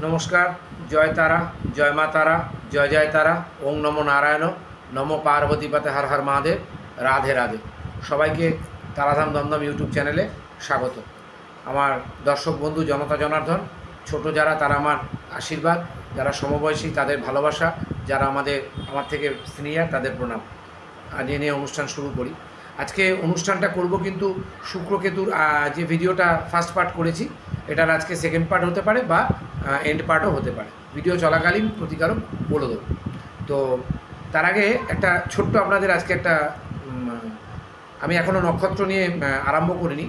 নমস্কার, জয় তারা, জয় মা তারা, জয় জয় তারা, ওং নম নারায়ণ, নম পার্বতী পাতে হর হর মহাদেব, রাধে রাধে। সবাইকে তারাধাম দমদম ইউটিউব চ্যানেলে স্বাগত। আমার দর্শক বন্ধু জনতা জনার্দন, ছোট যারা, তারা আমার আশীর্বাদ, যারা সমবয়সী, তাদের ভালোবাসা, যারা আমাদের, আমার থেকে সিনিয়র, তাদের প্রণাম। এ নিয়ে অনুষ্ঠান শুরু করি। আজকে অনুষ্ঠানটা করব কিন্তু শুক্রকেতুর যে ভিডিওটা ফার্স্ট পার্ট করেছি, এটার আজকে সেকেন্ড পার্ট হতে পারে বা এন্ড পার্টও হতে পারে। ভিডিও চলাকালীন প্রতিকারক বলে দেবো। তো তার আগে একটা ছোট্ট আপনাদের আজকে একটা আমি এখনও নক্ষত্র নিয়ে আরম্ভ করিনি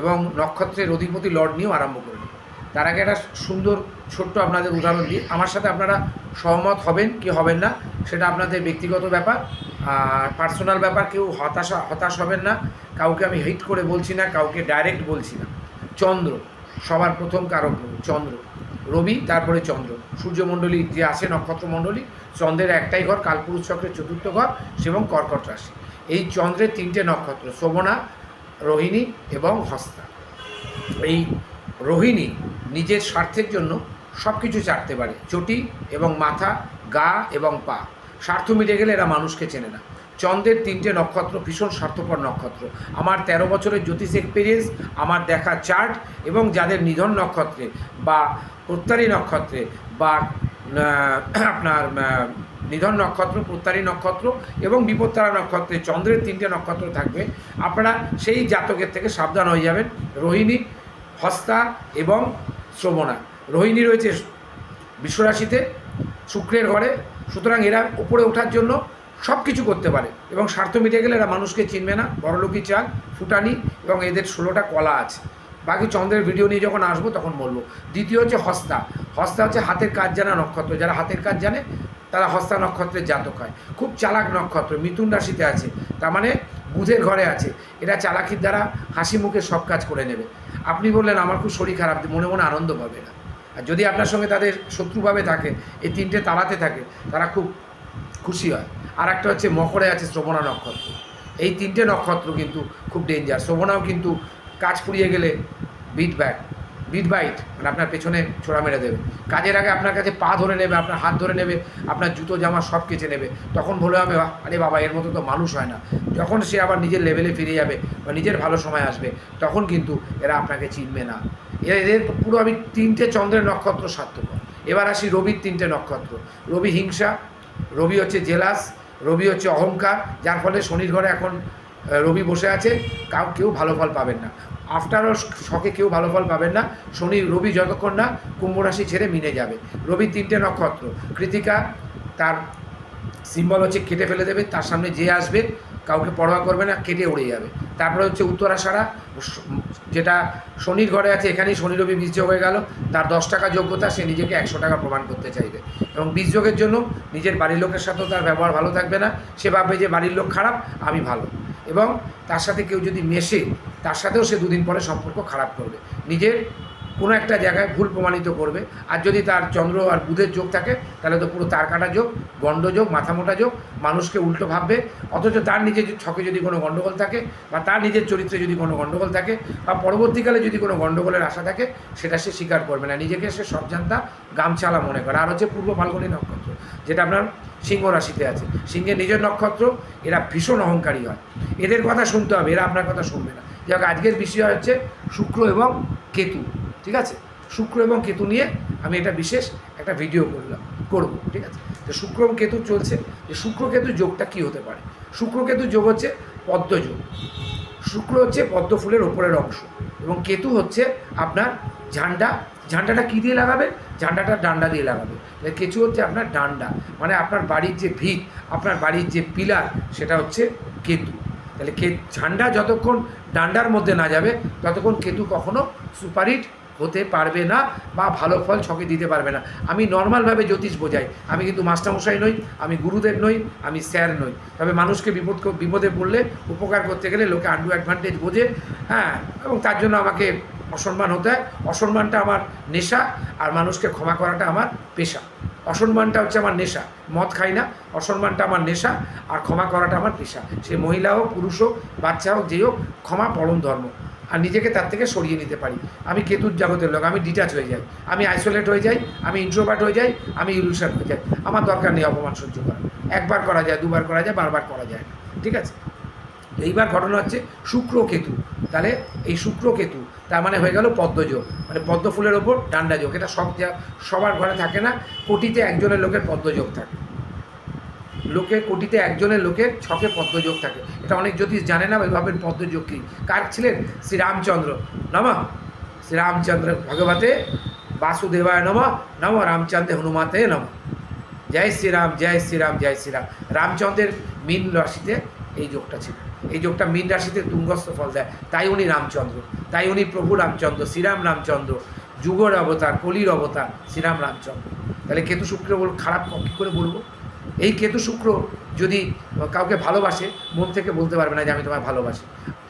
এবং নক্ষত্রের অধিপতি লর্ড নিয়েও আরম্ভ করিনি। তার আগে একটা সুন্দর ছোট্ট আপনাদের উদাহরণ দিই। আমার সাথে আপনারা সহমত হবেন কি হবেন না, সেটা আপনাদের ব্যক্তিগত ব্যাপার। আর পার্সোনাল ব্যাপার কেউ হতাশা, হতাশ হবেন না। কাউকে আমি হিট করে বলছি না, কাউকে ডাইরেক্ট বলছি না। চন্দ্র, সবার প্রথম কারক চন্দ্র। রবি, তারপরে চন্দ্র। সূর্যমণ্ডলী যে আছে, নক্ষত্রমণ্ডলী, চন্দ্রের একটাই ঘর, কালপুরুষ চক্রের চতুর্থ ঘর এবং কর্কট রাশি। এই চন্দ্রের তিনটে নক্ষত্র, শোভনা, রোহিণী এবং হস্তা। এই রোহিণী নিজের স্বার্থের জন্য সব কিছু চাটতে পারে। চটি এবং মাথা, গা এবং পা। স্বার্থ মিটে গেলে এরা মানুষকে চেনে না। চন্দ্রের তিনটে নক্ষত্র ভীষণ স্বার্থপর নক্ষত্র। আমার তেরো বছরের জ্যোতিষ এক্সপিরিয়েন্স আমার দেখা চার্ট এবং যাদের নিধন নক্ষত্রে বা প্রত্যারী নক্ষত্রে বা আপনার নিধন নক্ষত্র, প্রত্যারী নক্ষত্র এবং বিপত্তারা নক্ষত্রে চন্দ্রের তিনটে নক্ষত্র থাকবে, আপনারা সেই জাতকের থেকে সাবধান হয়ে যাবেন। রোহিণী, হস্তা এবং শ্রবণা। রোহিণী রয়েছে বিশ্বরাশিতে, শুক্রের ঘরে সুতরাং এরা উপরে ওঠার জন্য সব কিছু করতে পারে এবং স্বার্থ মিটে গেলে এরা মানুষকে চিনবে না বড়লোকি চাল ফুটানি এবং এদের ষোলোটা কলা আছে। বাকি চন্দ্রের ভিডিও নিয়ে যখন আসব তখন বলব। দ্বিতীয় হচ্ছে হস্তা। হস্তা হচ্ছে হাতের কাজ জানা নক্ষত্র। যারা হাতের কাজ জানে, তারা হস্তা নক্ষত্রের জাতক হয়। খুব চালাক নক্ষত্র, মিথুন রাশিতে আছে। তার মানে বুধের ঘরে আছে। এরা চালাকির দ্বারা হাসি মুখে সব কাজ করে নেবে। আপনি বললেন, আমার খুব শরীর খারাপ, মনে মনে আনন্দ পাবে না। আর যদি আপনার সঙ্গে তাদের শত্রুভাবে থাকে, এই তিনটে তালাতে থাকে, তারা খুব খুশি হয়। আর একটা হচ্ছে মকরে আছে শ্রবণা নক্ষত্র। এই তিনটে নক্ষত্র কিন্তু খুব ডেঞ্জার শ্রবণাও কিন্তু কাজ পুড়িয়ে গেলে বিট ব্যাট বিট বাইট মানে আপনার পেছনে ছোড়া মেরে দেবে। কাজের আগে আপনার কাছে পা ধরে নেবে, আপনার হাত ধরে নেবে, আপনার জুতো, জামা সব কেচে নেবে। তখন বলে হবে, আরে বাবা, এর মতো তো মানুষ হয় না। যখন সে আবার নিজের লেভেলে ফিরে যাবে বা নিজের ভালো সময় আসবে, তখন কিন্তু এরা আপনাকে চিনবে না। এদের পুরো আমি তিনটে চন্দ্রের নক্ষত্র স্বার্থপর এবার আসি রবির তিনটে নক্ষত্র। রবি হিংসা, রবি হচ্ছে জেলাস, রবি হচ্ছে অহংকার, যার ফলে শনির ঘরে এখন রবি বসে আছে, কাউ, কেউ ভালো ফল পাবেন না। আফটার অল শখে কেউ ভালো ফল পাবেন না, শনি, রবি যতক্ষণ না কুম্ভ রাশি ছেড়ে মিনে যাবে। রবির তিনটে নক্ষত্র, কৃতিকা, তার সিম্বল হচ্ছে কেটে ফেলে দেবে, তার সামনে যে আসবে কাউকে পরোয়া করবে না, কেটে উড়ে যাবে। তারপরে হচ্ছে উত্তরাষাঢ়া স- যেটা শনির ঘরে আছে এখানেই শনি রবি বীজযোগ হয়ে গেল, তার দশ টাকা যোগ্যতা সে নিজেকে একশো টাকা প্রমাণ করতে চাইবে। এবং বীজযোগের জন্য নিজের বাড়ির লোকের সাথেও তার ব্যবহার ভালো থাকবে না, সে ভাববে যে বাড়ির লোক খারাপ, আমি ভালো। এবং তার সাথে কেউ যদি মেশে, তার সাথেও সে দুদিন পরে সম্পর্ক খারাপ করবে। নিজের কোনো একটা জায়গায় ভুল প্রমাণিত করবে। আর যদি তার চন্দ্র আর বুধের যোগ থাকে, তাহলে তো পুরো তার কাটা যোগ, গণ্ড যোগ, মাথা মোটা যোগ, মানুষকে উল্টো ভাববে। অথচ তার নিজের ছকে যদি কোনো গণ্ডগোল থাকে, বা তার নিজের চরিত্রে যদি কোনো গণ্ডগোল থাকে, বা পরবর্তীকালে যদি কোনো গণ্ডগোলের আশা থাকে, সেটা সে স্বীকার করবে না। নিজেকে সে সব জানতা গামছালা মনে করে। আর হচ্ছে পূর্ব ফাল্গুনী নক্ষত্র, যেটা আপনার সিংহ রাশিতে আছে। সিংহের নিজের নক্ষত্র, এরা ভীষণ অহংকারী হয়। এদের কথা শুনতে হবে, এরা আপনার কথা শুনবে না। যাক আজকের বিষয় হচ্ছে শুক্র এবং কেতু। ঠিক আছে? শুক্র এবং কেতু নিয়ে আমি এটা বিশেষ একটা ভিডিও করলাম, করব, ঠিক আছে? তো শুক্র এবং কেতু চলছে, যে শুক্র কেতু যোগটা কী হতে পারে? শুক্র কেতু যোগ হচ্ছে পদ্মযোগ শুক্র হচ্ছে পদ্ম ফুলের ওপরের অংশ এবং কেতু হচ্ছে আপনার ঝান্ডা। ঝান্ডাটা কী দিয়ে লাগাবেন ঝান্ডাটা ডান্ডা দিয়ে লাগাবেন কেঁচু হচ্ছে আপনার ডান্ডা মানে আপনার বাড়ির যে ভিত, আপনার বাড়ির যে পিলার, সেটা হচ্ছে কেতু। তাহলে কে, ঝান্ডা যতক্ষণ ডান্ডার মধ্যে না যাবে, ততক্ষণ কেতু কখনো সুপারহিট হতে পারবে না বা ভালো ফল ছকে দিতে পারবে না। আমি নর্মালভাবে জ্যোতিষ বোঝাই। আমি কিন্তু মাস্টারমশাই নই, আমি গুরুদেব নই, আমি স্যার নই। তবে মানুষকে বিপদ বিপদে পড়লে, উপকার করতে গেলে লোকে আন্ডু অ্যাডভান্টেজ বোঝে হ্যাঁ এবং তার জন্য আমাকে অসম্মান হতে হয়। অসম্মানটা আমার নেশা, আর মানুষকে ক্ষমা করাটা আমার পেশা। অসম্মানটা হচ্ছে আমার নেশা, মদ খাই না। অসম্মানটা আমার নেশা, আর ক্ষমা করাটা আমার পেশা। সে মহিলা হোক, পুরুষ হোক, বাচ্চা হোক যেই হোক, ক্ষমা পরম ধর্ম। আর নিজেকে তার থেকে সরিয়ে নিতে পারি। আমি কেতুর জগতের লোক, আমি ডিটাচ হয়ে যাই। আমি আইসোলেট হয়ে যাই, আমি ইন্ট্রোভার্ট হয়ে যাই, আমি ইলুশন হয়ে যাই। আমার দরকার নেই অপমান সহ্য করা একবার করা যায়, দুবার করা যায়, বারবার করা যায় ঠিক আছে? এইবার ঘটনা হচ্ছে শুক্র কেতু। তাহলে এই শুক্র কেতু, তার মানে হয়ে গেল পদ্মযোগ মানে পদ্ম ফুলের ওপর ডান্ডা যোগ। এটা সব সবার ঘরে থাকে না, কোটিতে একজনের লোকের পদ্মযোগ থাকে। লোকে কোটিতে একজনের লোকের ছকে পদ্মযোগ থাকে। এটা অনেক জ্যোতিষ জানে না ভাবেন পদ্মযোগ কী? কার ছিলেন? শ্রীরামচন্দ্র। নমা। শ্রীরামচন্দ্র ভগবতে বাসুদেবায় নম। নম রামচন্দ্র হনুমাতে নম। জয় শ্রীরাম জয় শ্রীরাম জয় শ্রীরাম। রামচন্দ্রের মীন রাশিতে এই যোগটা ছিল। এই যোগটা মীন রাশিতে তুঙ্গস্থ ফল দেয়। তাই উনি রামচন্দ্র। তাই উনি প্রভু রামচন্দ্র, শ্রীরাম রামচন্দ্র, যুগর অবতার, কলির অবতার, শ্রীরাম রামচন্দ্র। তাহলে কেতু শুক্র বল খারাপ কী করে বলব? এই কেতু শুক্র যদি কাউকে ভালোবাসে, মন থেকে বলতে পারবে না যে আমি তোমায় ভালোবাসি।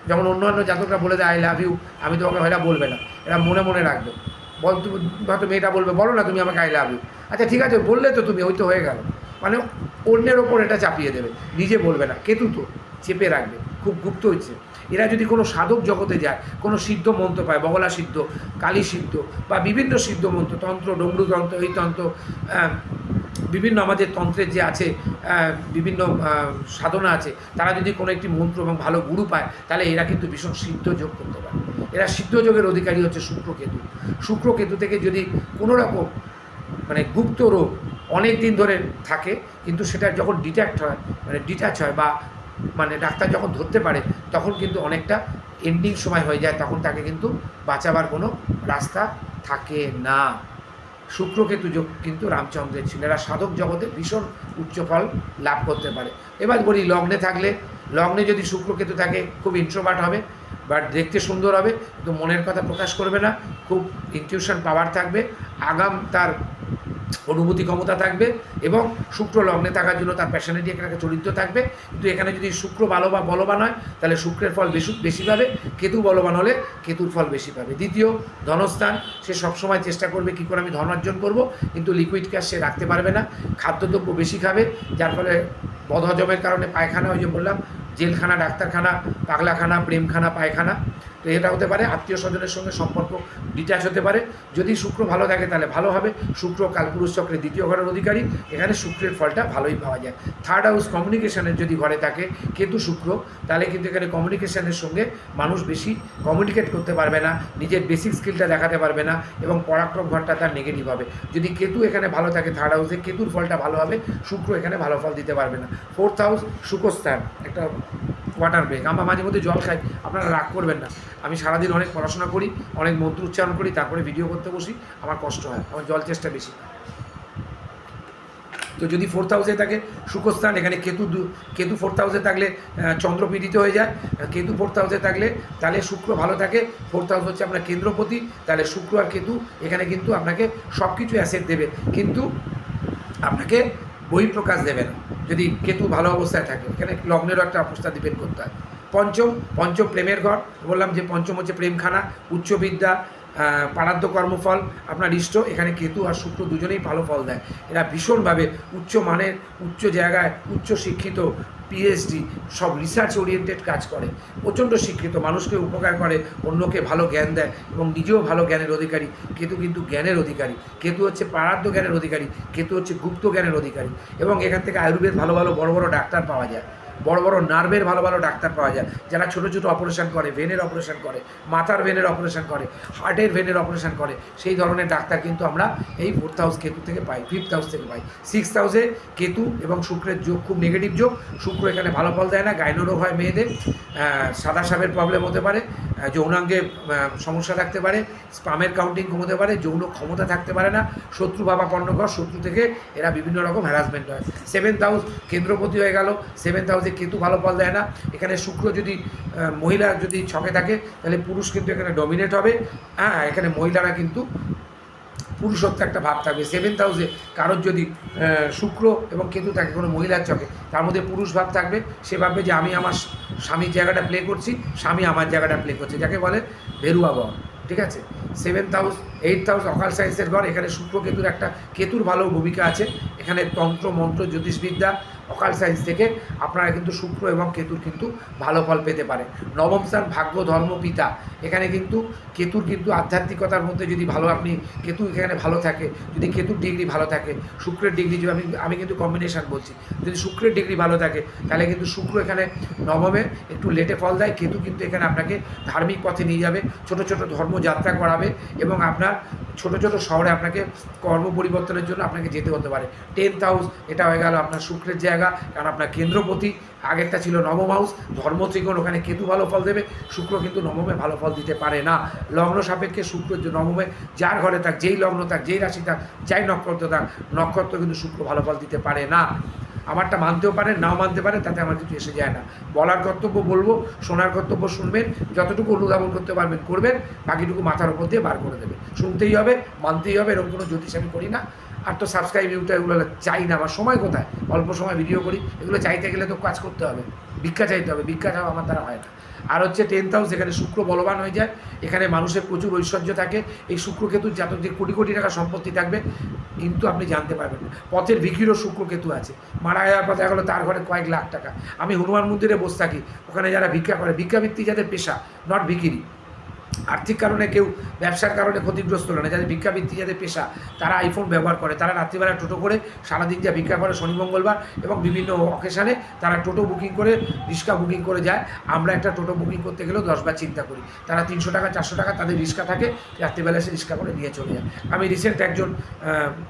যেমন অন্যান্য জাতকরা বলে দেয় আই লাভ ইউ আমি তোমাকে হয়তো বলবে না। এরা মনে মনে রাখবে। বল, তুমি হয়তো মেয়েটা বলবে, বলো না তুমি আমাকে আই লাভ ইউ আচ্ছা ঠিক আছে, বললে তো তুমি, ওই তো হয়ে গেল। মানে অন্যের ওপর এটা চাপিয়ে দেবে, নিজে বলবে না। কেতু তো চেপে রাখবে, খুব গুপ্ত হচ্ছে। এরা যদি কোনো সাধক জগতে যায়, কোনো সিদ্ধ মন্ত্র পায়, বগলা সিদ্ধ, কালী সিদ্ধ বা বিভিন্ন সিদ্ধ মন্ত্র, তন্ত্র ডমরুতন্ত্র এই তন্ত্র বিভিন্ন আমাদের তন্ত্রের যে আছে বিভিন্ন সাধনা আছে, তারা যদি কোনো একটি মন্ত্র এবং ভালো গুরু পায়, তাহলে এরা কিন্তু ভীষণ সিদ্ধ যোগ করতে পারে। এরা সিদ্ধ যোগের অধিকারী হচ্ছে শুক্রকেতু। শুক্রকেতু থেকে যদি কোনো রকম মানে গুপ্ত রোগ অনেক দিন ধরে থাকে, কিন্তু সেটা যখন ডিট্যাক্ট হয় মানে ডিট্যাচ হয় বা মানে ডাক্তার যখন ধরতে পারে, তখন কিন্তু অনেকটা এন্ডিং সময় হয়ে যায়, তখন তাকে কিন্তু বাঁচাবার কোনো রাস্তা থাকে না। শুক্রকেতু যোগ কিন্তু রামচন্দ্রের ছিল। এরা সাধক জগতে ভীষণ উচ্চ ফল লাভ করতে পারে। এবার বলি, লগ্নে থাকলে, লগ্নে যদি শুক্রকেতু থাকে, খুব ইন্ট্রোভার্ট হবে বাট দেখতে সুন্দর হবে, কিন্তু মনের কথা প্রকাশ করবে না, খুব ইনটিউশন পাওয়ার থাকবে। আগাম তার অনুভূতি ক্ষমতা থাকবে এবং শুক্র লগ্নে থাকার জন্য তার প্যাশনেটি এখানে একটা চরিত্র থাকবে। কিন্তু এখানে যদি শুক্র ভালো বা বলবান হয়, তাহলে শুক্রের ফল বেশি বেশি পাবে। কেতু বলবান হলে কেতুর ফল বেশি পাবে। দ্বিতীয়, ধনস্থান। সে সবসময় চেষ্টা করবে কী করে আমি ধন অর্জন করব, কিন্তু লিকুইড ক্যাশ সে রাখতে পারবে না। খাদ্যদ্রব্য বেশি খাবে, যার ফলে বদহজমের কারণে পায়খানা, ওই যে বললাম, জেলখানা, ডাক্তারখানা, পাগলাখানা, প্রেমখানা, পায়খানা। তো এটা হতে পারে, আত্মীয় স্বজনের সঙ্গে সম্পর্ক ডিট্যাচ হতে পারে। যদি শুক্র ভালো থাকে তাহলে ভালো হবে। শুক্র কালপুরুষ চক্রের দ্বিতীয় ঘরের অধিকারী, এখানে শুক্রের ফলটা ভালোই পাওয়া যায়। থার্ড হাউস কমিউনিকেশনের যদি ঘরে থাকে, কেতু শুক্র, তাহলে কিন্তু এখানে কমিউনিকেশনের সঙ্গে মানুষ বেশি কমিউনিকেট করতে পারবে না, নিজের বেসিক স্কিলটা দেখাতে পারবে না এবং পরাক্রম ঘরটা তার নেগেটিভ হবে। যদি কেতু এখানে ভালো থাকে থার্ড হাউসে কেতুর ফলটা ভালো হবে, শুক্র এখানে ভালো ফল দিতে পারবে না। ফোর্থ হাউস শুকস্থান একটা ওয়াটার ব্রেক আমরা মাঝে মধ্যে জল খাই, আপনারা রাগ করবেন না। আমি সারাদিন অনেক পড়াশোনা করি, অনেক মন্ত্র উচ্চারণ করি, তারপরে ভিডিও করতে বসি, আমার কষ্ট হয়, আমার জল চেষ্টা বেশি। তো যদি ফোর্থ হাউসে থাকে, সুখস্থান, এখানে কেতু কেতু ফোর্থ হাউসে থাকলে চন্দ্র পীড়িত হয়ে যায় কেতু ফোর্থ হাউসে থাকলে, তাহলে শুক্র ভালো থাকে ফোর্থ হাউস হচ্ছে আপনার কেন্দ্রপতি, তাহলে শুক্র আর কেতু, এখানে কিন্তু আপনাকে সব কিছু অ্যাসেট দেবে, কিন্তু আপনাকে বহিঃপ্রকাশ দেবে না। যদি কেতু ভালো অবস্থায় থাকে এখানে লগ্নেরও একটা অবস্থা ডিপেন্ড করতে হয়। পঞ্চম পঞ্চম প্রেমের ঘর, বললাম যে পঞ্চম হচ্ছে প্রেমখানা, উচ্চবিদ্যা পারাদ্য কর্মফল, আপনার ইষ্ট, এখানে কেতু আর শুক্র দুজনেই ভালো ফল দেয়। এরা ভীষণভাবে উচ্চ মানের, উচ্চ জায়গায় উচ্চ শিক্ষিত পিএইচডি সব রিসার্চ ওরিয়েন্টেড কাজ করে। প্রচণ্ড শিক্ষিত, মানুষকে উপকার করে, অন্যকে ভালো জ্ঞান দেয় এবং নিজেও ভালো জ্ঞানের অধিকারী। কেতু কিন্তু জ্ঞানের অধিকারী। কেতু হচ্ছে পারাদ্য জ্ঞানের অধিকারী। কেতু হচ্ছে গুপ্ত জ্ঞানের অধিকারী। এবং এখান থেকে আয়ুর্বেদ ভালো ভালো বড় বড় ডাক্তার পাওয়া যায়। বড় বড় নার্ভের ভালো ভালো ডাক্তার পাওয়া যায়, যারা ছোটো ছোটো অপারেশন করে ভেনের অপারেশন করে, মাথার ভেনের অপারেশন করে হার্টের ভেনের অপারেশন করে, সেই ধরনের ডাক্তার কিন্তু আমরা এই ফোর্থ হাউস কেতু থেকে পাই ফিফথ হাউস থেকে পাই। সিক্সথ হাউসে কেতু এবং শুক্রের যোগ খুব নেগেটিভ যোগ, শুক্র এখানে ভালো ফল দেয় না গাইনো রোগ হয় মেয়েদের সাদা সাপের প্রবলেম হতে পারে যৌনাঙ্গে সমস্যা থাকতে পারে স্পামের কাউন্টিং কমতে পারে, যৌন ক্ষমতা থাকতে পারে না, শত্রু বাবা কর্ণকর শত্রু থেকে এরা বিভিন্ন রকম হ্যারাসমেন্ট হয়। সেভেন্থ হাউস কেন্দ্রপতি হয়ে গেল সেভেন্থ হাউসে কেতু ভালো ফল দেয় না। এখানে শুক্র যদি মহিলা যদি ছকে থাকে, তাহলে পুরুষ কিন্তু এখানে ডমিনেট হবে। হ্যাঁ এখানে মহিলারা কিন্তু পুরুষত্ব একটা ভাব থাকবে। সেভেন্থ হাউসে কারোর যদি শুক্র এবং কেতু থাকে, কোনো মহিলার চকে তার মধ্যে পুরুষ ভাব থাকবে। সে ভাববে যে আমি আমার স্বামীর জায়গাটা প্লে করছি, স্বামী আমার জায়গাটা প্লে করছে। যাকে বলে ভেরুয়া বর ঠিক আছে? সেভেন্থ হাউস এইট হাউস অকাল সায়েন্সের ঘর। এখানে শুক্র, কেতুর একটা, কেতুর ভালো ভূমিকা আছে। এখানে তন্ত্র, মন্ত্র, জ্যোতিষবিদ্যা অকাল সায়েন্স থেকে আপনারা কিন্তু শুক্র এবং কেতুর কিন্তু ভালো ফল পেতে পারে। নবম স্থান ভাগ্য, ধর্ম, পিতা। এখানে কিন্তু কেতুর কিন্তু আধ্যাত্মিকতার মধ্যে যদি ভালো আপনি, কেতু এখানে ভালো থাকে, যদি কেতুর ডিগ্রি ভালো থাকে, শুক্রের ডিগ্রি যদি আমি আমি কিন্তু কম্বিনেশন বলছি, যদি শুক্রের ডিগ্রি ভালো থাকে, তাহলে কিন্তু শুক্র এখানে নবমে একটু লেটে ফল দেয়, কেতু কিন্তু এখানে আপনাকে ধার্মিক পথে নিয়ে যাবে, ছোট ছোট ধর্মযাত্রা করাবে এবং আপনার ছোট ছোট শহরে আপনাকে কর্ম পরিবর্তনের জন্য আপনাকে যেতে হতে পারে। টেন্থ হাউস এটা হয়ে গেল আপনার শুক্রের জায়গা, কারণ আপনার কেন্দ্রপতি, আগেরটা ছিল নবম হাউস ধর্ম ত্রিকোণ ওখানে কেতু ভালো ফল দেবে, শুক্র কিন্তু নবমে ভালো ফল দিতে পারে না। লগ্ন সাপেক্ষে শুক্র নবমে, যার ঘরে থাক, যেই লগ্ন থাক, যেই রাশি থাক, যাই নক্ষত্র থাক, নক্ষত্র কিন্তু শুক্র ভালো ফল দিতে পারে না। আমারটা মানতেও পারেন নাও মানতে পারেন তাতে আমার কিছু এসে যায় না। বলার কর্তব্য বলব, শোনার কর্তব্য শুনবেন, যতটুকু অনুধাবন করতে পারবেন করবেন, বাকিটুকু মাথার উপর দিয়ে বার করে দেবে শুনতেই হবে, মানতেই হবে, এরকম কোনো জ্যোতিষ আমি করি না। আর তো সাবস্ক্রাইব ইউটা এগুলো চাই না, আমার সময় কোথায়? অল্প সময় ভিডিও করি, এগুলো চাইতে গেলে তো কাজ করতে হবে, ভিক্ষা চাইতে হবে, ভিক্ষা চাওয়া আমার দ্বারা হয় না। আর হচ্ছে টেন্থ হাউস এখানে শুক্র বলবান হয়ে যায়, এখানে মানুষের প্রচুর ঐশ্বর্য থাকে। এই শুক্রকেতুর জাতক যে কোটি কোটি টাকা সম্পত্তি থাকবে, কিন্তু আপনি জানতে পারবেন না। পথের ভিকিরও শুক্রকেতু আছে। মারা যাওয়ার পর দেখা গেলো তার ঘরে কয়েক লাখ টাকা। আমি হনুমান মন্দিরে বসে থাকি। ওখানে যারা ভিক্ষা করে, ভিক্ষাবৃত্তি যাদের পেশা নট ভিকিরি আর্থিক কারণে কেউ ব্যবসার কারণে ক্ষতিগ্রস্ত হলো না। যাদের ভিক্ষাবৃত্তি যাদের পেশা, তারা আইফোন ব্যবহার করে। তারা রাত্রিবেলা টোটো করে সারাদিন যা ভিক্ষা করে শনি, মঙ্গলবার এবং বিভিন্ন অকেশানে তারা টোটো বুকিং করে, রিক্সা বুকিং করে যায়। আমরা একটা টোটো বুকিং করতে গেলেও দশবার চিন্তা করি। তারা তিনশো টাকা, চারশো টাকা তাদের রিক্সা থাকে, রাত্রিবেলা এসে রিক্সা করে নিয়ে চলে যায়। আমি রিসেন্ট একজন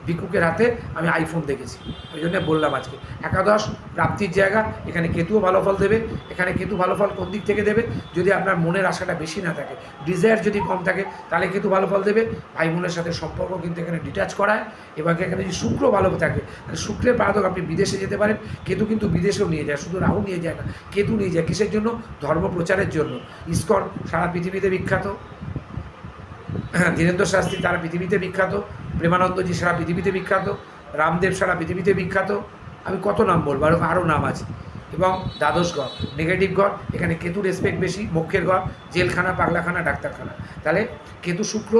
ভিক্ষুকের হাতে আমি আইফোন দেখেছি। ওই জন্য বললাম আজকে, একাদশ প্রাপ্তির জায়গা, এখানে কেতুও ভালো ফল দেবে। এখানে কেতু ভালো ফল কোন দিক থেকে দেবে? যদি আপনার মনের আশাটা বেশি না থাকে ডিজায়ার যদি কম থাকে, তাহলে কেতু ভালো ফল দেবে। ভাই বোনের সাথে সম্পর্ক কিন্তু এখানে ডিটাচ করায় এবং এখানে যদি শুক্র ভালো থাকে, তাহলে শুক্রের পারদক আপনি বিদেশে যেতে পারেন, কেতু কিন্তু বিদেশেও নিয়ে যায়, শুধু রাহু নিয়ে যায় না, কেতু নিয়ে যায়। কিসের জন্য? ধর্ম প্রচারের জন্য। ইস্কন সারা পৃথিবীতে বিখ্যাত। ধীরেন্দ্র শাস্ত্রী তারা পৃথিবীতে বিখ্যাত। প্রেমানন্দজি সারা পৃথিবীতে বিখ্যাত। রামদেব সারা পৃথিবীতে বিখ্যাত। আমি কত নাম বলব? আরও আরও নাম আছে। এবং দ্বাদশ ঘর নেগেটিভ ঘর, এখানে কেতু রেসপেক্ট বেশি মুখ্যের ঘর, জেলখানা, পাগলাখানা, ডাক্তারখানা। তাহলে কেতু শুক্র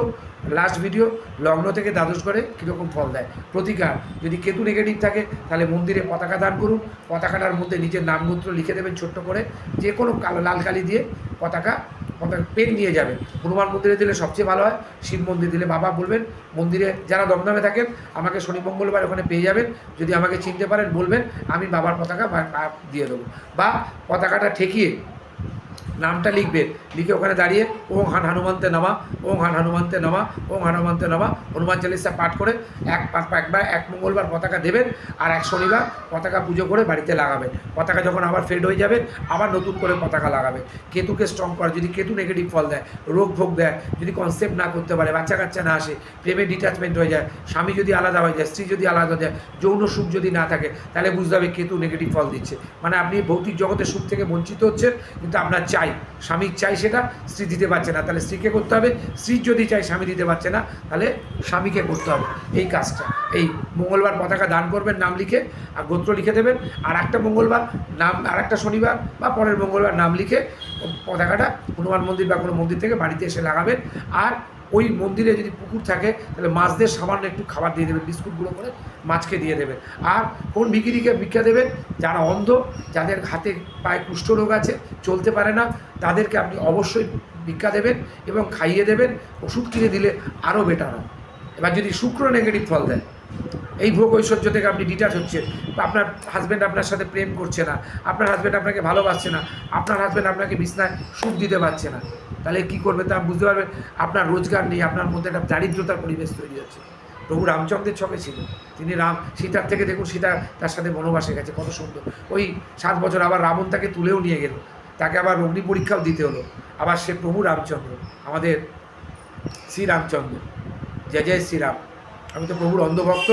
লাস্ট ভিডিও লগ্ন থেকে দ্বাদশ ঘরে কীরকম ফল দেয়? প্রতিকার, যদি কেতু নেগেটিভ থাকে, তাহলে মন্দিরে পতাকা দান করুন। পতাকাটার মধ্যে নিজের নামগোত্র লিখে দেবেন ছোট্ট করে। যে কোনো কালো, লাল কালি দিয়ে পতাকা পতাকা পেন দিয়ে যাবেন হনুমান মন্দিরে দিলে সবচেয়ে ভালো হয়, শিব মন্দির দিলে বাবা বলবেন, মন্দিরে যারা দমদমে থাকেন, আমাকে শনি মঙ্গলবার ওখানে পেয়ে যাবেন, যদি আমাকে চিনতে পারেন বলবেন, আমি বাবার পতাকা দিয়ে দেবো। বা পতাকাটা ঠেকিয়ে নামটা লিখবেন লিখে ওখানে দাঁড়িয়ে, ওং হান হনুমন্তে নামা, ওং হান হনুমন্তে নামা, ওং হনুমন্তে নামা, হনুমান চালিসা পাঠ করে এক একবার এক মঙ্গলবার পতাকা দেবেন আর এক শনিবার পতাকা পুজো করে বাড়িতে লাগাবেন। পতাকা যখন আবার ফেড হয়ে যাবে, আবার নতুন করে পতাকা লাগাবে কেতুকে স্ট্রং করে, যদি কেতু নেগেটিভ ফল দেয়, রোগ ভোগ দেয়, যদি কনসেপ্ট না করতে পারে, বাচ্চা কাচ্চা না আসে, প্রেমে ডিট্যাচমেন্ট হয়ে যায়, স্বামী যদি আলাদা হয়ে যায়, স্ত্রী যদি আলাদা হয়ে যায়, যৌন সুখ যদি না থাকে, তাহলে বুঝতে হবে কেতু নেগেটিভ ফল দিচ্ছে। মানে আপনি ভৌতিক জগতের সুখ থেকে বঞ্চিত হচ্ছেন, কিন্তু আপনার চাই স্বামীর চাই সেটা, স্ত্রী দিতে পারছে না। তাহলে স্ত্রীকে করতে হবে, স্ত্রী যদি চাই স্বামী দিতে পারছে না, তাহলে স্বামীকে করতে হবে। এই কাজটা, এই মঙ্গলবার পতাকা দান করবেন নাম লিখে আর গোত্র লিখে দেবেন। আর একটা মঙ্গলবার নাম, আর একটা শনিবার বা পরের মঙ্গলবার নাম লিখে পতাকাটা হনুমান মন্দির বা কোনো মন্দির থেকে বাড়িতে এসে লাগাবেন। আর ওই মন্দিরে যদি পুকুর থাকে, তাহলে মাছদের সামান্য একটু খাবার দিয়ে দেবেন, বিস্কুটগুলো করে মাছকে দিয়ে দেবেন। আর কোন ভিকিরিকে ভিক্ষা দেবেন? যারা অন্ধ, যাদের হাতে পায়ে কুষ্ঠরোগ আছে, চলতে পারে না, তাদেরকে আপনি অবশ্যই ভিক্ষা দেবেন এবং খাইয়ে দেবেন। ওষুধ কিনে দিলে আরও বেটার হয়। এবার যদি শুক্র নেগেটিভ ফল দেয়, এই ভোগ ঐশ্বর্য থেকে আপনি ডিটাচ হচ্ছেন আপনার হাজব্যান্ড আপনার সাথে প্রেম করছে না, আপনার হাজব্যান্ড আপনাকে ভালোবাসছে না, আপনার হাজব্যান্ড আপনাকে বিছনায় সুখ দিতে পারছে না তাহলে কী করবে তা বুঝতে পারবেন আপনার রোজগার নেই, আপনার মধ্যে একটা দারিদ্রতার পরিবেশ তৈরি হচ্ছে। প্রভু রামচন্দ্রের ছকে ছিল তিনি রাম, সীতার থেকে দেখুন সীতা তার সাথে বনবাসে গেছে, কত সুন্দর। ওই সাত বছর আবার রাবণ তাকে তুলেও নিয়ে গেল। তাকে আবার অগ্নি পরীক্ষাও দিতে হলো। আবার সে প্রভু রামচন্দ্র, আমাদের শ্রীরামচন্দ্র জয় জয় শ্রীরাম আমি তো প্রভুর অন্ধভক্ত।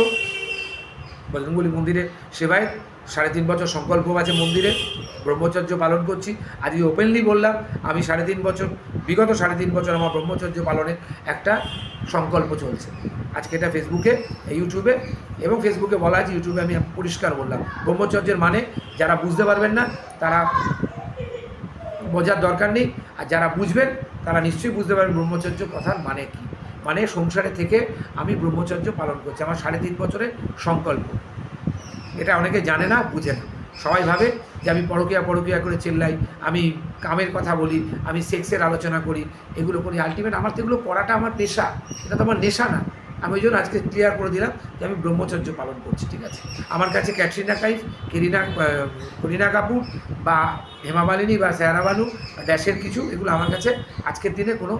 বজরঙ্গলি মন্দিরে সেবায় সাড়ে তিন বছর সংকল্প আছে মন্দিরে। ব্রহ্মচর্য পালন করছি। আজকে ওপেনলি বললাম, আমি সাড়ে তিন বছর বিগত সাড়ে তিন বছর আমার ব্রহ্মচর্য পালনের একটা সংকল্প চলছে। আজকে এটা ফেসবুকে ইউটিউবে এবং ফেসবুকে বলা আছে ইউটিউবে আমি পরিষ্কার বললাম। ব্রহ্মচর্যের মানে যারা বুঝতে পারবেন না, তারা বোঝার দরকার নেই। আর যারা বুঝবেন, তারা নিশ্চয়ই বুঝতে পারবেন ব্রহ্মচর্য কথার মানে কী। মানে সংসারে থেকে আমি ব্রহ্মচর্য পালন করছি। আমার সাড়ে তিন বছরের সংকল্প। এটা অনেকে জানে না, বুঝে না। সবাই ভাবে যে আমি পরকিয়া পরকিয়া করে চেল্লাই, আমি কামের কথা বলি, আমি সেক্সের আলোচনা করি, এগুলো করি। আলটিমেট আমার তো এগুলো করাটা আমার নেশা, এটা তো আমার নেশা না। আমি ওই জন্য আজকে ক্লিয়ার করে দিলাম যে আমি ব্রহ্মচর্য পালন করছি, ঠিক আছে? আমার কাছে ক্যাটরিনা কাইফ, কেরিনা করিনা কাপুর বা হেমা মালিনী বা সেহারা বানু ড্যাশের কিছু, এগুলো আমার কাছে আজকের দিনে কোনো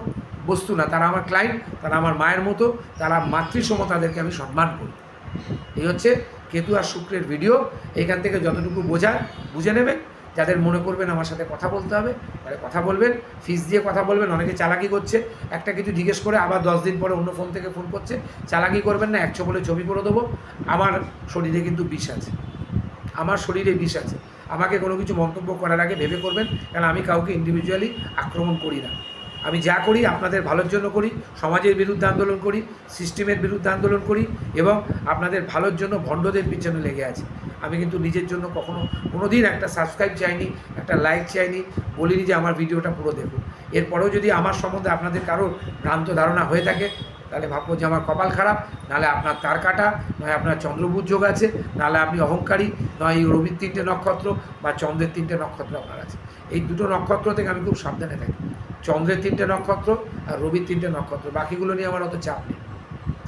বস্তু না। তারা আমার ক্লায়েন্ট তারা আমার মায়ের মতো, তারা মাতৃসম তাদেরকে আমি সম্মান করি। এই হচ্ছে কেতু আর শুক্রের ভিডিও এখান থেকে যতটুকু বোঝায় বুঝে নেবেন যাদের মনে করবেন আমার সাথে কথা বলতে হবে, তাহলে কথা বলবেন। ফিস দিয়ে কথা বলবেন, অনেকে চালাকি করছে। একটা কিছু জিজ্ঞেস করে আবার দশ দিন পরে অন্য ফোন থেকে ফোন করছে। চালাকি করবেন না, একশো বলে ছবি করে দেবো। আমার শরীরে কিন্তু বিষ আছে। আমার শরীরে বিষ আছে। আমাকে কোনো কিছু মন্তব্য করার আগে ভেবে করবেন। কারণ আমি কাউকে ইন্ডিভিজুয়ালি আক্রমণ করি না। আমি যা করি, আপনাদের ভালোর জন্য করি, সমাজের বিরুদ্ধে আন্দোলন করি, সিস্টেমের বিরুদ্ধে আন্দোলন করি এবং আপনাদের ভালোর জন্য ভণ্ডদের পিছনে লেগে আছি। আমি কিন্তু নিজের জন্য কখনো কোনো দিন একটা সাবস্ক্রাইব চাইনি, একটা লাইক চাইনি, বলিনি যে আমার ভিডিওটা পুরো দেখুন। এরপরেও যদি আমার সম্বন্ধে আপনাদের কারোর ভ্রান্ত ধারণা হয়ে থাকে, তাহলে ভাববো যে আমার কপাল খারাপ, নাহলে আপনার তার কাটা, নয় আপনার চন্দ্রবুজ যোগ আছে, নাহলে আপনি অহংকারী, নয় রবির তিনটে নক্ষত্র বা চন্দ্রের তিনটে নক্ষত্র আপনার আছে। এই দুটো নক্ষত্র থেকে আমি খুব সাবধানে থাকি। চন্দ্রের তিনটে নক্ষত্র আর রবির তিনটে নক্ষত্র। বাকিগুলো নিয়ে আমার অত চাপ নেই।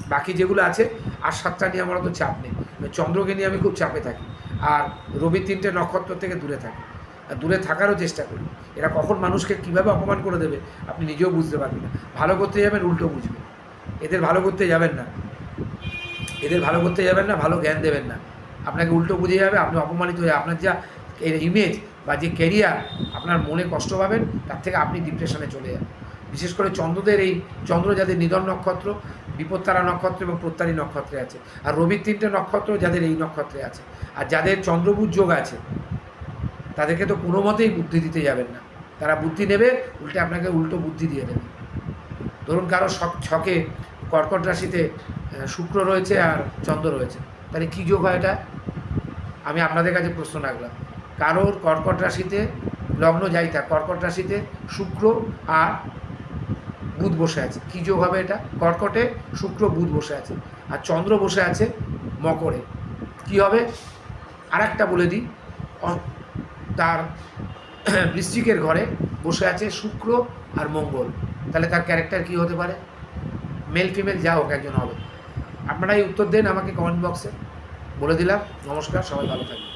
বাকি যেগুলো আছে আর সাতটা নিয়ে আমার অত চাপ নেই। চন্দ্রকে নিয়ে আমি খুব চাপে থাকি আর রবির তিনটে নক্ষত্র থেকে দূরে থাকি। আর দূরে থাকারও চেষ্টা করি। এরা কখন মানুষকে কীভাবে অপমান করে দেবে আপনি নিজেও বুঝতে পারবেন না। ভালো করতে যাবেন, উল্টো বুঝবেন। এদের ভালো করতে যাবেন না। এদের ভালো করতে যাবেন না, ভালো জ্ঞান দেবেন না। আপনাকে উল্টো বুঝে যাবে, আপনি অপমানিত হয়ে আপনার যা এর ইমেজ বা যে ক্যারিয়ার আপনার মনে কষ্ট পাবেন, তার থেকে আপনি ডিপ্রেশনে চলে যান। বিশেষ করে চন্দ্রদের এই চন্দ্র যাদের নিধন নক্ষত্র, বিপত্তারা নক্ষত্র এবং প্রত্যারী নক্ষত্রে আছে। আর রবির তিনটে নক্ষত্র যাদের এই নক্ষত্রে আছে। আর যাদের চন্দ্রবুজ যোগ আছে, তাদেরকে তো কোনো মতেই বুদ্ধি দিতে যাবেন না। তারা বুদ্ধি নেবে, উল্টে আপনাকে উল্টো বুদ্ধি দিয়ে দেবে। ধরুন কারও ছকে কর্কট রাশিতে শুক্র রয়েছে আর চন্দ্র রয়েছে। তাহলে কী যোগ হয় এটা? আমি আপনাদের কাছে প্রশ্ন রাখলাম। কারোর কর্কট রাশিতে লগ্ন যাই থাক কর্কট রাশিতে শুক্র আর বুধ বসে আছে। কী যোগ হবে এটা? কর্কটে শুক্র, বুধ বসে আছে। আর চন্দ্র বসে আছে মকরে। কি হবে? আর একটা বলে দিই। তার বৃশ্চিকের ঘরে বসে আছে শুক্র আর মঙ্গল। তাহলে তার ক্যারেক্টার কী হতে পারে? মেল ফিমেল যা হোক একজন হবে। আপনারাই উত্তর দেন আমাকে কমেন্ট বক্সে। বলে দিলাম, নমস্কার, সবাই ভালো থাকবেন।